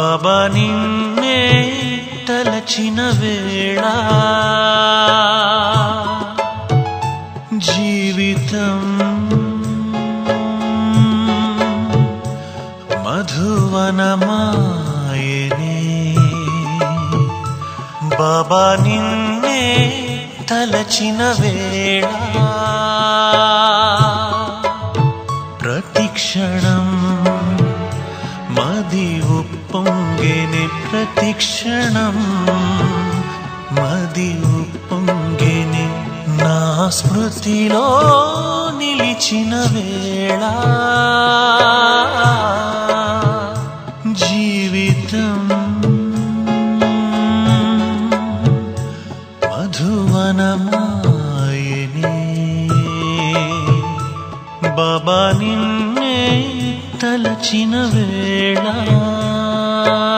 బాబా నిన్నే తలచిన వేళ. జీవితం మధువనమాయనే. బాబా నిన్నే తలచిన వేళ. ఉప్పొంగెని ప్రతిక్షణం మది ఉప్పొంగెని నా స్మృతిలో నిలిచిన వేళ. జీవితం మధువనమాయని బాబా నిన్నే తలచిన వేళ.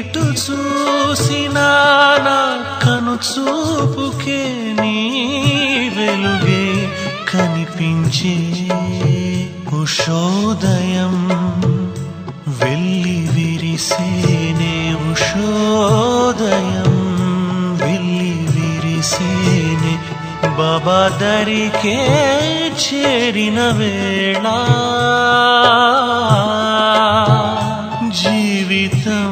ఎటు చూసినా నా కను చూపుకే నీ వెలుగే కనిపించే ఉషోదయం వెళ్ళి విరిసేనే ఉషోదయం వెళ్ళి విరిసేనే బాబా దరికే చేరిన వేళ జీవితం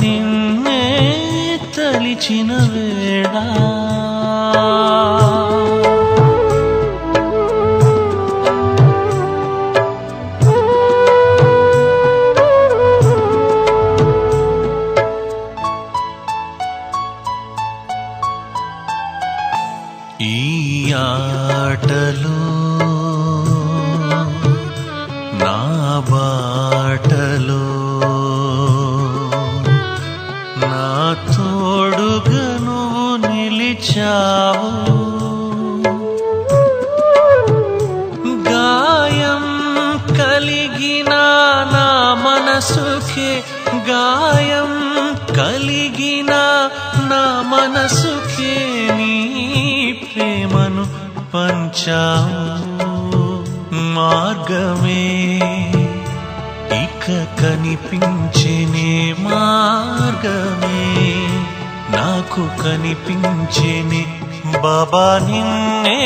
నిన్నే తలిచిన వేడా బాబా నిన్నే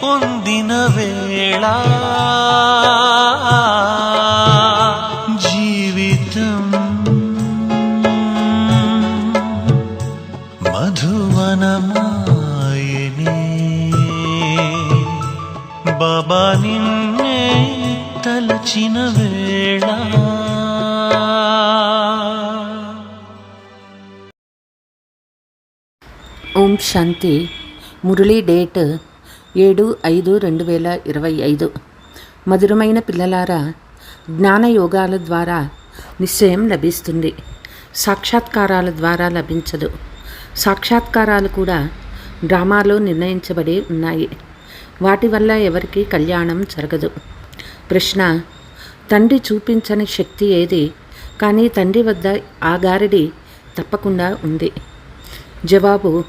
పొందిన వేళ జీవితం మధువనమాయనే బాబా నిన్నే తలచిన వేళ ఓం శాంతి మురళీ డేట్ ఏడు ఐదు రెండు వేల ఇరవై ఐదు. మధురమైన పిల్లలారా జ్ఞాన యోగాల ద్వారా నిశ్చయం లభిస్తుంది. సాక్షాత్కారాల ద్వారా లభించదు. సాక్షాత్కారాలు కూడా డ్రామాలో నిర్ణయించబడి ఉన్నాయి. వాటి వల్ల ఎవరికి కళ్యాణం జరగదు. ప్రశ్న తండ్రి చూపించని శక్తి ఏది? కానీ తండ్రి వద్ద ఆ గారడి తప్పకుండా ఉంది. జవాబు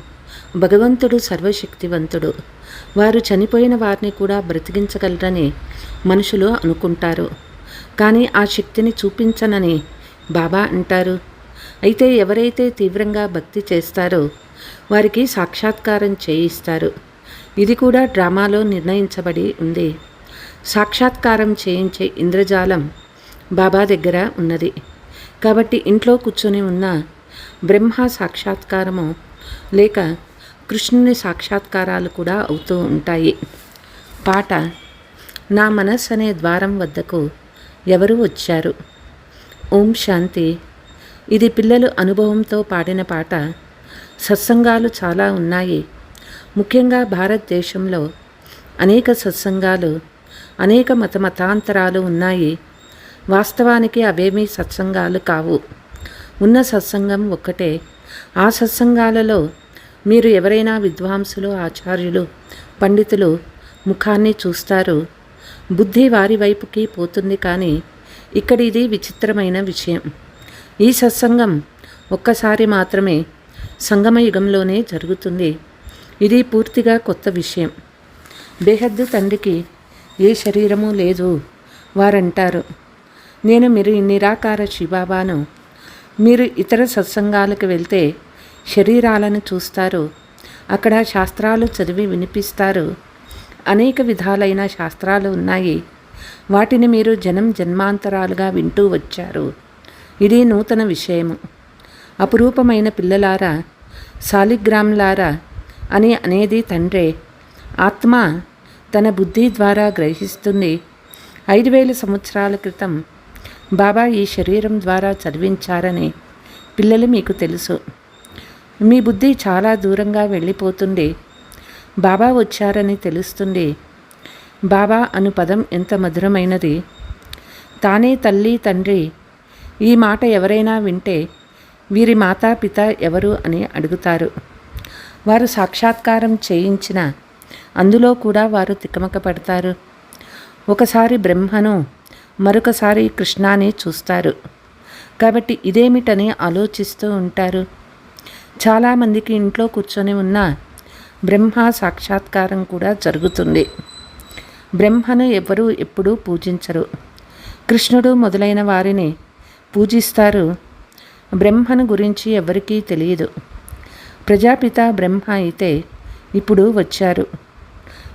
భగవంతుడు సర్వశక్తివంతుడు. వారు చనిపోయిన వారిని కూడా బ్రతికించగలరని మనుషులు అనుకుంటారు. కానీ ఆ శక్తిని చూపించనని బాబా అంటారు. అయితే ఎవరైతే తీవ్రంగా భక్తి చేస్తారో వారికి సాక్షాత్కారం చేయిస్తారు. ఇది కూడా డ్రామాలో నిర్ణయించబడి ఉంది. సాక్షాత్కారం చేయించే ఇంద్రజాలం బాబా దగ్గర ఉన్నది. కాబట్టి ఇంట్లో కూర్చొని ఉన్న బ్రహ్మ సాక్షాత్కారము లేక కృష్ణుని సాక్షాత్కారాలు కూడా అవుతూ ఉంటాయి. పాట నా మనస్సు అనే ద్వారం వద్దకు ఎవరు వచ్చారు? ఓం శాంతి. ఇది పిల్లలు అనుభవంతో పాడిన పాట. సత్సంగాలు చాలా ఉన్నాయి. ముఖ్యంగా భారతదేశంలో అనేక సత్సంగాలు అనేక మత మతాంతరాలు ఉన్నాయి. వాస్తవానికి అవేమీ సత్సంగాలు కావు. ఉన్న సత్సంగం ఒక్కటే. ఆ సత్సంగాలలో మీరు ఎవరైనా విద్వాంసులు ఆచార్యులు పండితులు ముఖాన్ని చూస్తారు బుద్ధి వారి వైపుకి పోతుంది కానీ ఇక్కడ ఇది విచిత్రమైన విషయం. ఈ సత్సంగం ఒక్కసారి మాత్రమే సంగమ యుగంలోనే జరుగుతుంది. ఇది పూర్తిగా కొత్త విషయం. బేహద్దు తండ్రికి ఏ శరీరము లేదు వారంటారు. నేను మీరు నిరాకార శిబాబాను మీరు ఇతర సత్సంగాలకు వెళ్తే శరీరాలను చూస్తారు. అక్కడ శాస్త్రాలు చదివి వినిపిస్తారు. అనేక విధాలైన శాస్త్రాలు ఉన్నాయి. వాటిని మీరు జనం జన్మాంతరాలుగా వింటూ వచ్చారు. ఇది నూతన విషయము. అపురూపమైన పిల్లలారా సాలిగ్రామ్లారా అని అనేది తండ్రే. ఆత్మ తన బుద్ధి ద్వారా గ్రహిస్తుంది. ఐదు వేల సంవత్సరాల క్రితం బాబా ఈ శరీరం ద్వారా చదివించారని పిల్లలు మీకు తెలుసు. మీ బుద్ధి చాలా దూరంగా వెళ్ళిపోతుంది బాబా వచ్చారని తెలుస్తుంది బాబా అను పదం ఎంత మధురమైనది. తానే తల్లి తండ్రి. ఈ మాట ఎవరైనా వింటే వీరి మాతాపిత ఎవరు అని అడుగుతారు. వారు సాక్షాత్కారం చేయించిన అందులో కూడా వారు తికమక పడతారు. ఒకసారి బ్రహ్మను మరొకసారి కృష్ణాని చూస్తారు. కాబట్టి ఇదేమిటని ఆలోచిస్తూ ఉంటారు. చాలామందికి ఇంట్లో కూర్చొని ఉన్న బ్రహ్మ సాక్షాత్కారం కూడా జరుగుతుంది. బ్రహ్మను ఎవరు ఎప్పుడూ పూజించరు. కృష్ణుడు మొదలైన వారిని పూజిస్తారు. బ్రహ్మను గురించి ఎవరికీ తెలియదు. ప్రజాపిత బ్రహ్మ అయితే ఇప్పుడు వచ్చారు.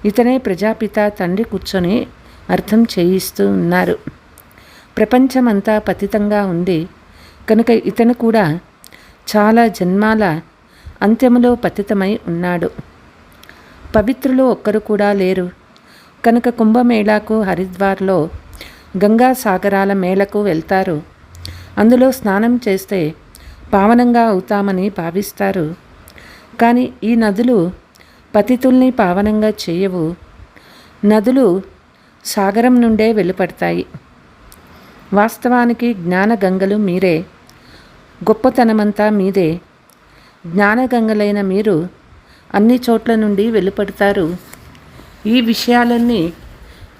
ఇతనే ప్రజాపిత తండ్రి కూర్చొని అర్థం చేయిస్తూ ఉన్నారు. ప్రపంచమంతా పతితంగా ఉంది. కనుక ఇతను కూడా చాలా జన్మాల అంత్యములో పతితమై ఉన్నాడు. పవిత్రులు ఒక్కరు కూడా లేరు. కనుక కుంభమేళాకు హరిద్వార్లో గంగా సాగరాల మేళకు వెళ్తారు. అందులో స్నానం చేస్తే పావనంగా అవుతామని భావిస్తారు. కానీ ఈ నదులు పతితుల్ని పావనంగా చేయవు. నదులు సాగరం నుండే వెలుపడతాయి. వాస్తవానికి జ్ఞానగంగలు మీరే. గొప్పతనమంతా మీదే. జ్ఞానగంగలైన మీరు అన్ని చోట్ల నుండి వెలుపడతారు. ఈ విషయాలన్నీ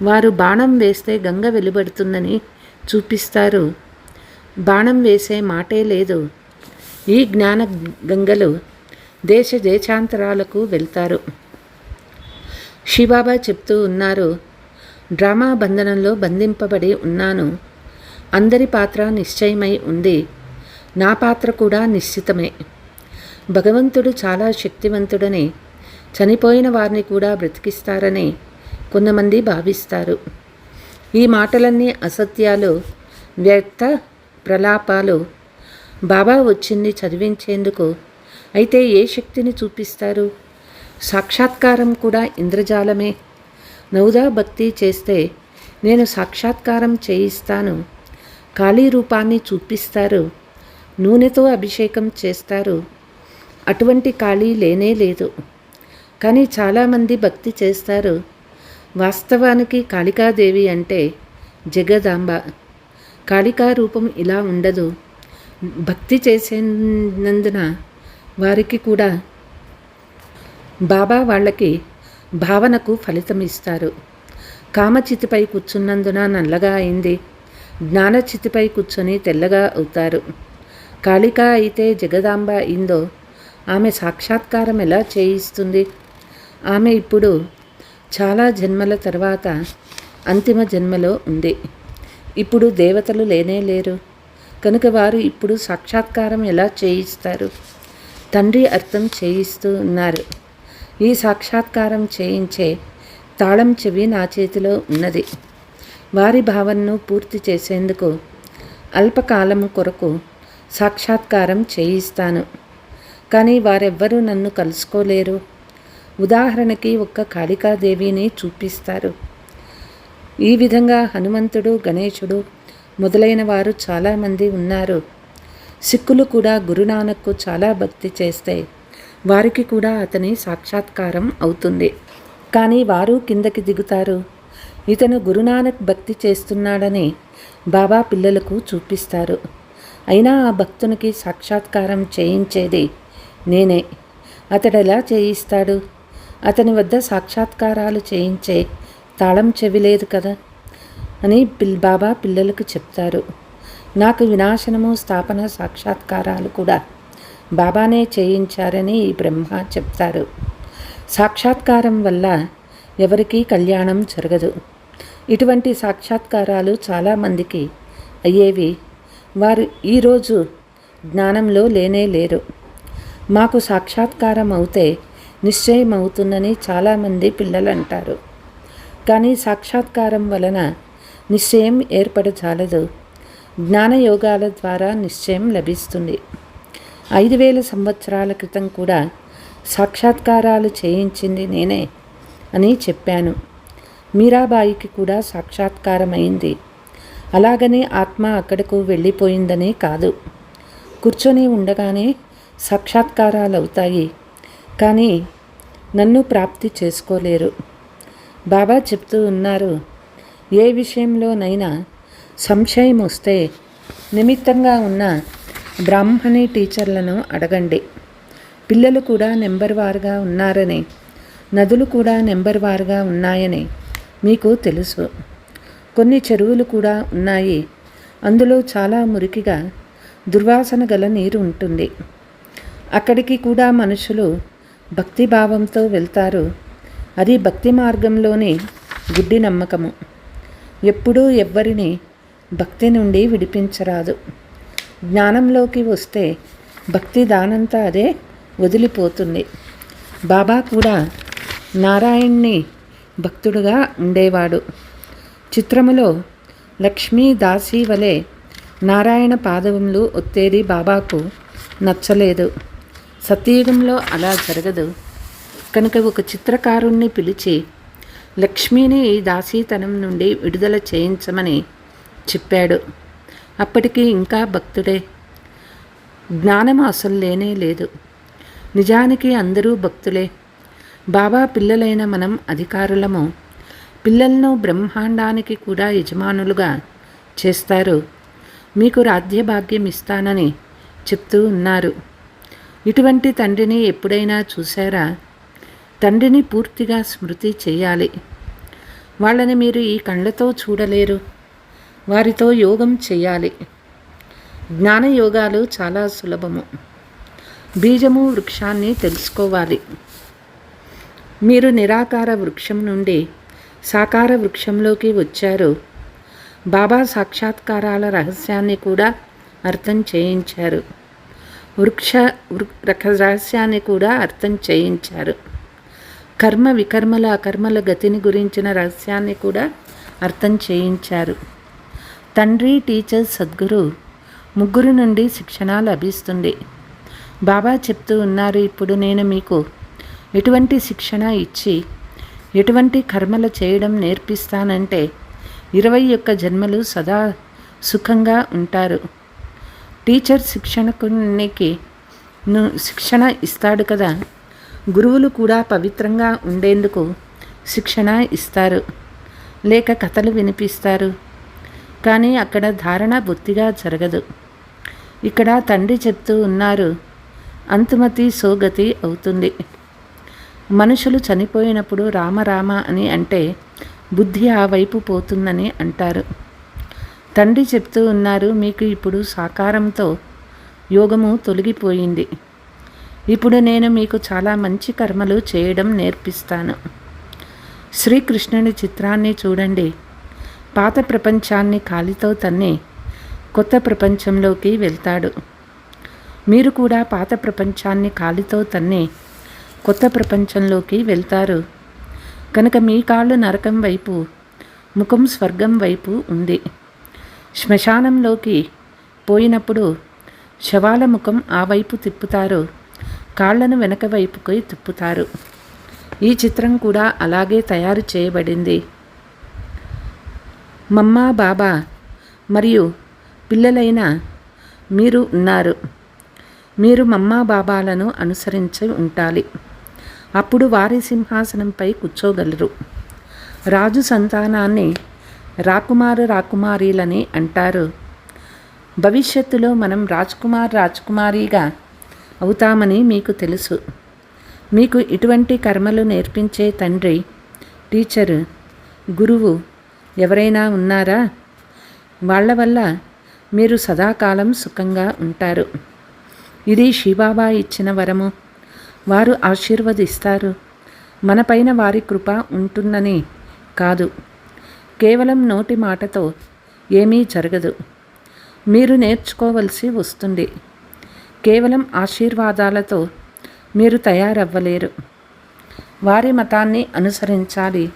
వారు బాణం వేస్తే గంగ వెలువడుతుందని చూపిస్తారు. బాణం వేసే మాటే లేదు. ఈ జ్ఞాన గంగలు దేశ దేశాంతరాలకు వెళ్తారు. శివాబా చెప్తూ ఉన్నారు డ్రామా బంధనంలో బంధింపబడి ఉన్నాను. అందరి పాత్ర నిశ్చయమై ఉంది. నా పాత్ర కూడా నిశ్చితమే. భగవంతుడు చాలా శక్తివంతుడని చనిపోయిన వారిని కూడా బ్రతికిస్తారని కొంతమంది భావిస్తారు. ఈ మాటలన్నీ అసత్యాలు వ్యర్థ ప్రలాపాలు బాబా వచ్చింది చదివించేందుకు. అయితే ఏ శక్తిని చూపిస్తారు? సాక్షాత్కారం కూడా ఇంద్రజాలమే. నౌదా భక్తి చేస్తే నేను సాక్షాత్కారం చేయిస్తాను. ఖాళీ రూపాన్ని చూపిస్తారు నూనెతో అభిషేకం చేస్తారు. అటువంటి ఖాళీ లేనే లేదు. కానీ చాలామంది భక్తి చేస్తారు. వాస్తవానికి కాళికాదేవి అంటే జగదాంబ. కాళికా రూపం ఇలా ఉండదు. భక్తి చేసేనందున వారికి కూడా బాబా వాళ్ళకి భావనకు ఫలితం ఇస్తారు. కామచితిపై కూర్చున్నందున నల్లగా అయింది. జ్ఞానచితిపై కూర్చొని తెల్లగా అవుతారు. కాళిక అయితే జగదాంబ అయిందో ఆమె సాక్షాత్కారం ఎలా చేయిస్తుంది? ఆమె ఇప్పుడు చాలా జన్మల తర్వాత అంతిమ జన్మలో ఉంది. ఇప్పుడు దేవతలు లేనే లేరు. కనుక వారు ఇప్పుడు సాక్షాత్కారం ఎలా చేయిస్తారు? తండ్రి అర్థం చేయిస్తూ ఉన్నారు. ఈ సాక్షాత్కారం చేయించే తాళం చెవి నా చేతిలో ఉన్నది. వారి భావనను పూర్తి చేసేందుకు అల్పకాలము కొరకు సాక్షాత్కారం చేయిస్తాను. కానీ వారెవ్వరూ నన్ను కలుసుకోలేరు. ఉదాహరణకి ఒక్క కాళికాదేవిని చూపిస్తారు. ఈ విధంగా హనుమంతుడు గణేశుడు మొదలైన వారు చాలామంది ఉన్నారు. సిక్కులు కూడా గురునానక్కు చాలా భక్తి చేస్తే వారికి కూడా అతని సాక్షాత్కారం అవుతుంది. కానీ వారు కిందకి దిగుతారు. ఇతను గురునానక్ భక్తి చేస్తున్నాడని బాబా పిల్లలకు చూపిస్తారు. అయినా ఆ భక్తునికి సాక్షాత్కారం చేయించేది నేనే. అతడు ఎలా చేయిస్తాడు? అతని వద్ద సాక్షాత్కారాలు చేయించే తాళం చెవి లేదు కదా? అని పిల్ బాబా పిల్లలకు చెప్తారు. నాకు వినాశనము స్థాపన సాక్షాత్కారాలు కూడా బాబానే చేయించారని ఈ బ్రహ్మ చెప్తారు. సాక్షాత్కారం వల్ల ఎవరికీ కళ్యాణం జరగదు. ఇటువంటి సాక్షాత్కారాలు చాలామందికి అయ్యేవి వారు ఈరోజు జ్ఞానంలో లేనే లేరు. మాకు సాక్షాత్కారం అవుతే నిశ్చయం అవుతుందని చాలామంది పిల్లలు అంటారు కానీ సాక్షాత్కారం వలన నిశ్చయం ఏర్పడచాలదు జ్ఞానయోగాల ద్వారా నిశ్చయం లభిస్తుంది. ఐదు వేల సంవత్సరాల క్రితం కూడా సాక్షాత్కారాలు చేయించింది నేనే అని చెప్పాను. మీరాబాయికి కూడా సాక్షాత్కారం అయింది అలాగనే ఆత్మ అక్కడకు వెళ్ళిపోయిందని కాదు. కూర్చొని ఉండగానే సాక్షాత్కారాలు అవుతాయి కానీ నన్ను ప్రాప్తి చేసుకోలేరు. బాబా చెప్తూ ఉన్నారు ఏ విషయంలోనైనా సంశయం వస్తే నిమిత్తంగా ఉన్న బ్రాహ్మణి టీచర్లను అడగండి. పిల్లలు కూడా నెంబర్ వారుగా ఉన్నారని నదులు కూడా నెంబర్ వారుగా ఉన్నాయని మీకు తెలుసు. కొన్ని చెరువులు కూడా ఉన్నాయి. అందులో చాలా మురికిగా దుర్వాసన గల నీరు ఉంటుంది. అక్కడికి కూడా మనుషులు భక్తిభావంతో వెళ్తారు. అది భక్తి మార్గంలోని గుడ్డి నమ్మకము. ఎప్పుడూ ఎవ్వరిని భక్తి నుండి విడిపించరాదు. జ్ఞానంలోకి వస్తే భక్తి దానంతా అదే వదిలిపోతుంది. బాబా కూడా నారాయణ్ణి భక్తుడుగా ఉండేవాడు. చిత్రములో లక్ష్మీ దాసి వలె నారాయణ పాదములు ఒత్తేది బాబాకు నచ్చలేదు. సతీయుగంలో అలా జరగదు. కనుక ఒక చిత్రకారుణ్ణి పిలిచి లక్ష్మిని ఈ దాసీతనం నుండి విడుదల చేయించమని చెప్పాడు. అప్పటికి ఇంకా భక్తుడే. జ్ఞానం అసలు లేనే లేదు. నిజానికి అందరూ భక్తులే. బాబా పిల్లలైన మనం అధికారులము. పిల్లలను బ్రహ్మాండానికి కూడా యజమానులుగా చేస్తారు. మీకు రాజ్యభాగ్యం ఇస్తానని చెప్తూ ఉన్నారు. ఇటువంటి తండ్రిని ఎప్పుడైనా చూసారా తండ్రిని పూర్తిగా స్మృతి చేయాలి. వాళ్ళని మీరు ఈ కళ్ళతో చూడలేరు. వారితో యోగం చేయాలి. జ్ఞాన యోగాలు చాలా సులభము. బీజము వృక్షాన్ని తెలుసుకోవాలి. మీరు నిరాకార వృక్షం నుండి సాకార వృక్షంలోకి వచ్చారు. బాబా సాక్షాత్కారాల రహస్యాన్ని కూడా అర్థం చేయించారు. వృక్ష వృ రహస్యాన్ని కూడా అర్థం చేయించారు. కర్మ వికర్మల అకర్మల గతిని గురించిన రహస్యాన్ని కూడా అర్థం చేయించారు. తండ్రి టీచర్ సద్గురు ముగ్గురు నుండి శిక్షణ లభిస్తుంది. బాబా చెప్తూ ఉన్నారు ఇప్పుడు నేను మీకు ఎటువంటి శిక్షణ ఇచ్చి ఎటువంటి కర్మలు చేయడం నేర్పిస్తానంటే ఇరవై ఒక్క జన్మలు సదా సుఖంగా ఉంటారు. టీచర్ శిక్షణకునికి శిక్షణ ఇస్తాడు కదా. గురువులు కూడా పవిత్రంగా ఉండేందుకు శిక్షణ ఇస్తారు. లేక కథలు వినిపిస్తారు. కానీ అక్కడ ధారణ బొత్తిగా జరగదు. ఇక్కడ తండ్రి చెప్తూ ఉన్నారు అంతుమతి సోగతి అవుతుంది. మనుషులు చనిపోయినప్పుడు రామరామ అని అంటే బుద్ధి ఆ వైపు పోతుందని అంటారు. తండ్రి చెప్తూ ఉన్నారు మీకు ఇప్పుడు సాకారంతో యోగము తొలగిపోయింది. ఇప్పుడు నేను మీకు చాలా మంచి కర్మలు చేయడం నేర్పిస్తాను. శ్రీకృష్ణుని చిత్రాన్ని చూడండి. పాత ప్రపంచాన్ని కాలితో తన్ని కొత్త ప్రపంచంలోకి వెళ్తాడు. మీరు కూడా పాత ప్రపంచాన్ని కాలితో తన్నే కొత్త ప్రపంచంలోకి వెళ్తారు. కనుక మీ కాళ్ళు నరకం వైపు ముఖం స్వర్గం వైపు ఉంది. శ్మశానంలోకి పోయినప్పుడు శవాల ముఖం ఆ వైపు తిప్పుతారు. కాళ్ళను వెనక వైపుకి తిప్పుతారు. ఈ చిత్రం కూడా అలాగే తయారు చేయబడింది. మమ్మ బాబా మరియు పిల్లలైన మీరు ఉన్నారు. మీరు మమ్మ బాబాలను అనుసరించి ఉండాలి. అప్పుడు వారి సింహాసనంపై కూర్చోగలరు. రాజు సంతానాన్ని రాకుమారు రాకుమారీలని అంటారు. భవిష్యత్తులో మనం రాజ్కుమార్ రాజ్కుమారిగా అవుతామని మీకు తెలుసు. మీకు ఇటువంటి కర్మలు నేర్పించే తండ్రి టీచరు గురువు ఎవరైనా ఉన్నారా? వాళ్ళ వల్ల మీరు సదాకాలం సుఖంగా ఉంటారు. ఇది శివబాబా ఇచ్చిన వరము. వారు ఆశీర్వదిస్తారు. మనపైన వారి కృప ఉంటుందని కాదు. కేవలం నోటి మాటతో ఏమీ జరగదు. మీరు నేర్చుకోవలసి వస్తుంది. కేవలం ఆశీర్వాదాలతో మీరు తయారవ్వలేరు. వారి మతాన్ని అనుసరించాలి.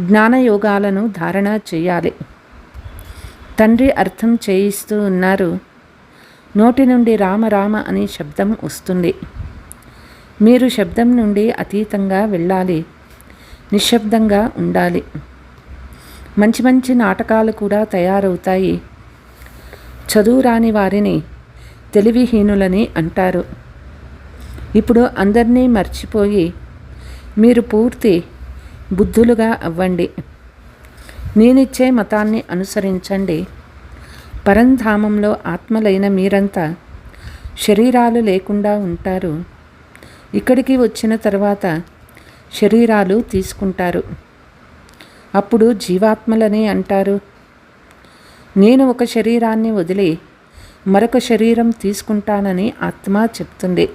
జ్ఞానయోగాలను ధారణ చేయాలి. తండ్రి అర్థం చేయిస్తూ ఉన్నారు. నోటి నుండి రామ రామ అనే శబ్దం వస్తుంది. మీరు శబ్దం నుండి అతీతంగా వెళ్ళాలి. నిశ్శబ్దంగా ఉండాలి. మంచి మంచి నాటకాలు కూడా తయారవుతాయి. చదువు రాని వారిని తెలివిహీనులని అంటారు. ఇప్పుడు అందరినీ మర్చిపోయి మీరు పూర్తి బుద్ధులుగా అవ్వండి. నేనిచ్చే మతాన్ని అనుసరించండి. పరంధామంలో ఆత్మలైన మీరంతా శరీరాలు లేకుండా ఉంటారు. ఇక్కడికి వచ్చిన తర్వాత శరీరాలు తీసుకుంటారు. అప్పుడు జీవాత్మలని అంటారు. నేను ఒక శరీరాన్ని వదిలి మరొక శరీరం తీసుకుంటానని ఆత్మ చెప్తుంది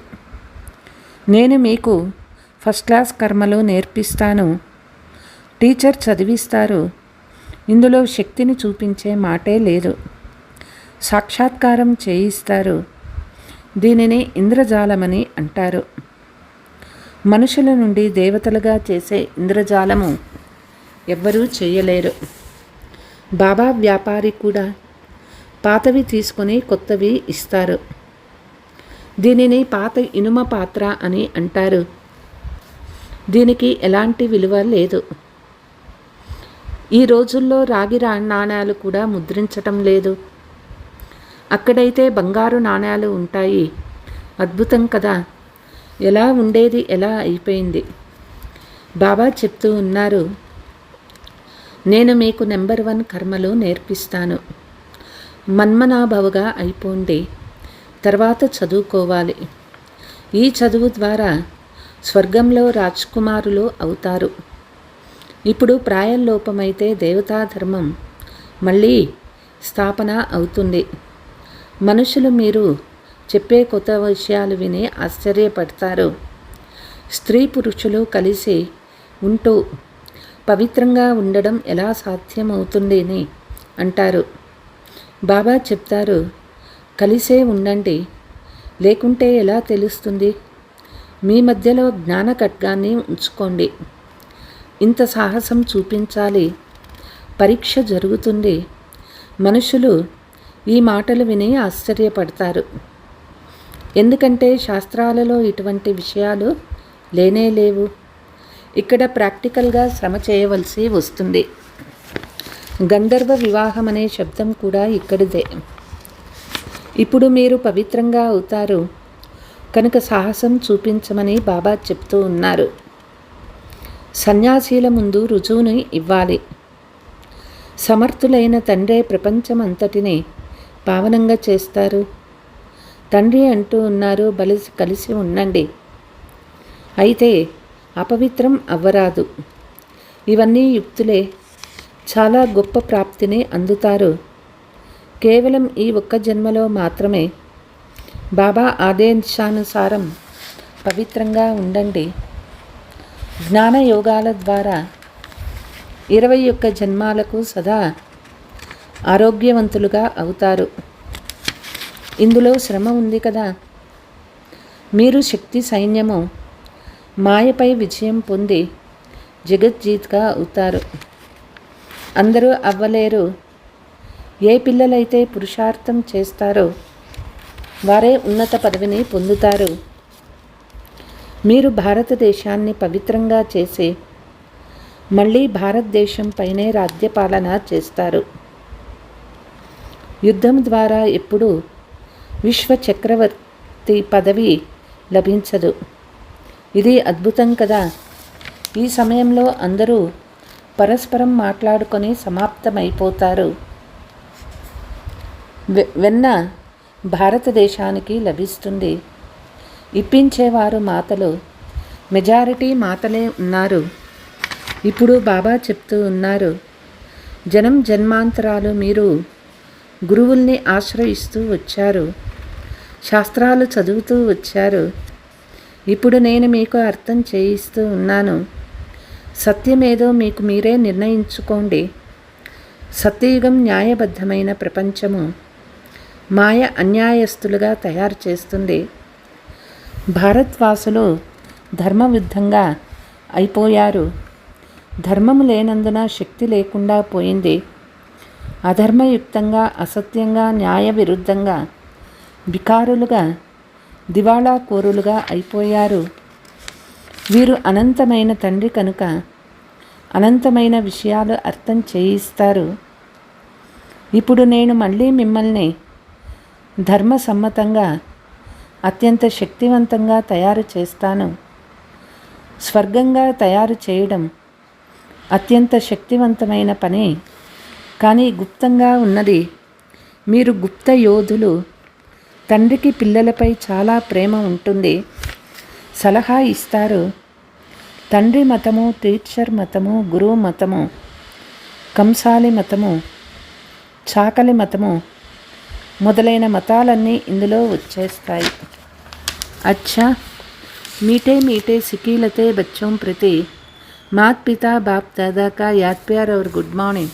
నేను మీకు ఫస్ట్ క్లాస్ కర్మలు నేర్పిస్తాను. టీచర్ చదివిస్తారు. ఇందులో శక్తిని చూపించే మాటే లేదు. సాక్షాత్కారం చేయిస్తారు. దీనిని ఇంద్రజాలమని అంటారు. మనుషుల నుండి దేవతలుగా చేసే ఇంద్రజాలము ఎవ్వరూ చేయలేరు. బాబా వ్యాపారి కూడా పాతవి తీసుకొని కొత్తవి ఇస్తారు. దీనిని పాత ఇనుమ పాత్ర అని అంటారు. దీనికి ఎలాంటి విలువ లేదు. ఈ రోజుల్లో రాగి రా నాణ్యాలు కూడా ముద్రించటం లేదు. అక్కడైతే బంగారు నాణాలు ఉంటాయి. అద్భుతం కదా. ఎలా ఉండేది ఎలా అయిపోయింది? బాబా చెప్తూ ఉన్నారు నేను మీకు నెంబర్ వన్ కర్మలు నేర్పిస్తాను. మన్మనాభవగా అయిపోండి. తర్వాత చదువుకోవాలి. ఈ చదువు ద్వారా స్వర్గంలో రాజ్కుమారులు అవుతారు. ఇప్పుడు ప్రాయల్లోపమైతే దేవతా ధర్మం మళ్ళీ స్థాపన అవుతుంది. మనుషులు మీరు చెప్పే కొత్త విషయాలు విని ఆశ్చర్యపడతారు. స్త్రీ పురుషులు కలిసి ఉంటూ పవిత్రంగా ఉండడం ఎలా సాధ్యమవుతుంది అని అంటారు. బాబా చెప్తారు కలిసే ఉండండి. లేకుంటే ఎలా తెలుస్తుంది? మీ మధ్యలో జ్ఞాన ఖడ్గాన్ని ఉంచుకోండి. ఇంత సాహసం చూపించాలి. పరీక్ష జరుగుతుంది. మనుషులు ఈ మాటలు విని ఆశ్చర్యపడతారు. ఎందుకంటే శాస్త్రాలలో ఇటువంటి విషయాలు లేనే లేవు. ఇక్కడ ప్రాక్టికల్గా శ్రమ చేయవలసి వస్తుంది. గంధర్వ వివాహం అనే శబ్దం కూడా ఇక్కడిదే. ఇప్పుడు మీరు పవిత్రంగా అవుతారు. కనుక సాహసం చూపించమని బాబా చెప్తూ ఉన్నారు. సన్యాసీల ముందు రుజువుని ఇవ్వాలి. సమర్థులైన తండ్రే ప్రపంచమంతటిని పావనంగా చేస్తారు. తండ్రి అంటూ ఉన్నారు బలిసి కలిసి ఉండండి. అయితే అపవిత్రం అవ్వరాదు. ఇవన్నీ యుక్తులే. చాలా గొప్ప ప్రాప్తిని అందుతారు. కేవలం ఈ ఒక్క జన్మలో మాత్రమే. బాబా ఆదేశానుసారం పవిత్రంగా ఉండండి. జ్ఞాన యోగాల ద్వారా ఇరవై ఒక్క జన్మాలకు సదా ఆరోగ్యవంతులుగా అవుతారు. ఇందులో శ్రమ ఉంది కదా. మీరు శక్తి సైన్యము మాయపై విజయం పొంది జగజ్జీత్గా అవుతారు. అందరూ అవ్వలేరు. ఏ పిల్లలైతే పురుషార్థం చేస్తారో వారే ఉన్నత పదవిని పొందుతారు. మీరు భారతదేశాన్ని పవిత్రంగా చేసి మళ్ళీ భారతదేశం పైనే రాజ్యపాలన చేస్తారు. యుద్ధం ద్వారా ఎప్పుడూ విశ్వ చక్రవర్తి పదవి లభించదు. ఇది అద్భుతం కదా. ఈ సమయంలో అందరూ పరస్పరం మాట్లాడుకొని సమాప్తమైపోతారు. వెన్న భారతదేశానికి లభిస్తుంది. ఇప్పించేవారు మాతలు మెజారిటీ మాతలే ఉన్నారు. ఇప్పుడు బాబా చెప్తూ ఉన్నారు జనం జన్మాంతరాలు మీరు గురువుల్ని ఆశ్రయిస్తూ వచ్చారు. శాస్త్రాలు చదువుతూ వచ్చారు. ఇప్పుడు నేను మీకు అర్థం చేయిస్తూ ఉన్నాను. సత్యమేదో మీకు మీరే నిర్ణయించుకోండి. సత్యయుగం న్యాయబద్ధమైన ప్రపంచము. మాయ అన్యాయస్తులుగా తయారు చేస్తుంది. భారత్వాసులు ధర్మవిద్ధంగా అయిపోయారు. ధర్మము లేనందున శక్తి లేకుండా పోయింది. అధర్మయుక్తంగా అసత్యంగా న్యాయ విరుద్ధంగా వికారులుగా దివాళా కోరులుగా అయిపోయారు. వీరు అనంతమైన తండ్రి కనుక అనంతమైన విషయాలు అర్థం చేయిస్తారు. ఇప్పుడు నేను మళ్ళీ మిమ్మల్ని ధర్మసమ్మతంగా అత్యంత శక్తివంతంగా తయారు చేస్తాను. స్వర్గంగా తయారు చేయడం అత్యంత శక్తివంతమైన పని. కానీ గుప్తంగా ఉన్నది మీరు గుప్త యోధులు తండ్రికి పిల్లలపై చాలా ప్రేమ ఉంటుంది సలహా ఇస్తారు తండ్రి మతము టీచర్ మతము గురువు మతము కంసాలి మతము చాకలి మతము మొదలైన మతాలన్నీ ఇందులో వచ్చేస్తాయి अच्छा मीठे मीठे सिकीलते बच्चों प्रति मात पिता बाप दादा का याद प्यार और गुड मॉर्निंग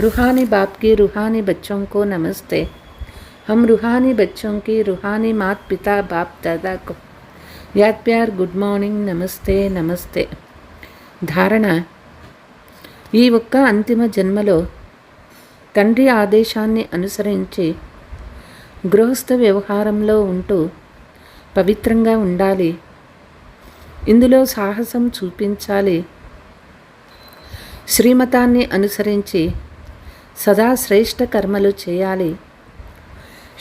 रूहानी बाप की रूहानी बच्चों को नमस्ते हम रूहानी बच्चों की रूहानी मात पिता बाप दादा को याद प्यार గుడ్ మార్నింగ్ నమస్తే నమస్తే ధారణ ఈ ఒక్క అంతిమ జన్మలో తండ్రి ఆదేశాన్ని అనుసరించి గృహస్థ వ్యవహారంలో ఉంటూ పవిత్రంగా ఉండాలి ఇందులో సాహసం చూపించాలి శ్రీమతాన్ని అనుసరించి సదా శ్రేష్ఠ కర్మలు చేయాలి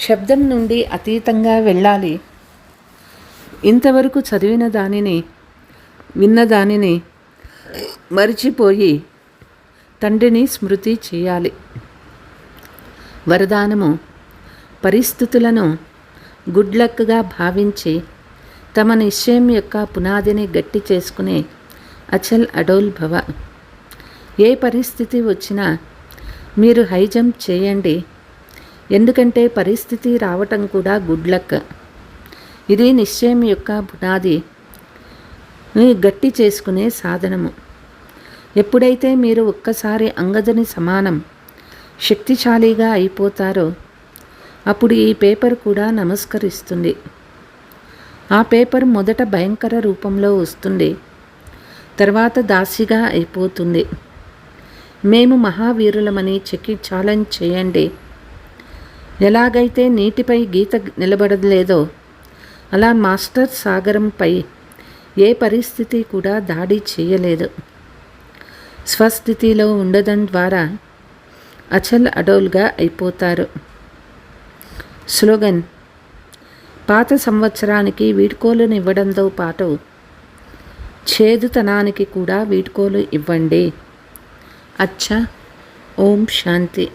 శబ్దం నుండి అతీతంగా వెళ్ళాలి. ఇంతవరకు చదివిన దానిని విన్న దానిని మరిచిపోయి తండ్రిని స్మృతి చేయాలి. వరదానము పరిస్థితులను గుడ్లక్గా భావించి తమ నిశ్చయం యొక్క పునాదిని గట్టి చేసుకునే అచల్ అడోల్ భవ. ఏ పరిస్థితి వచ్చినా మీరు హై జంప్ చేయండి. ఎందుకంటే పరిస్థితి రావటం కూడా గుడ్ లక్ ఇది నిశ్చయం యొక్క పునాది. గట్టి చేసుకునే సాధనము. ఎప్పుడైతే మీరు ఒక్కసారి అంగదని సమానం శక్తిశాలిగా అయిపోతారో అప్పుడు ఈ పేపర్ కూడా నమస్కరిస్తుంది. ఆ పేపర్ మొదట భయంకర రూపంలో వస్తుంది. తర్వాత దాసిగా అయిపోతుంది. మేము మహావీరులమని చెక్కి ఛాలెంజ్ చేయండి. ఎలాగైతే నీటిపై గీత నిలబడలేదో అలా మాస్టర్ సాగరంపై ఏ పరిస్థితి కూడా దాడి చేయలేదు. స్వస్థితిలో ఉండడం ద్వారా అచల్ అడోల్గా అయిపోతారు. స్లోగన్ పాత సంవత్సరానికి వీడ్కోలును ఇవ్వడంతో పాటు చేదుతనానికి కూడా వీడ్కోలు ఇవ్వండి. అచ్చా ఓం శాంతి.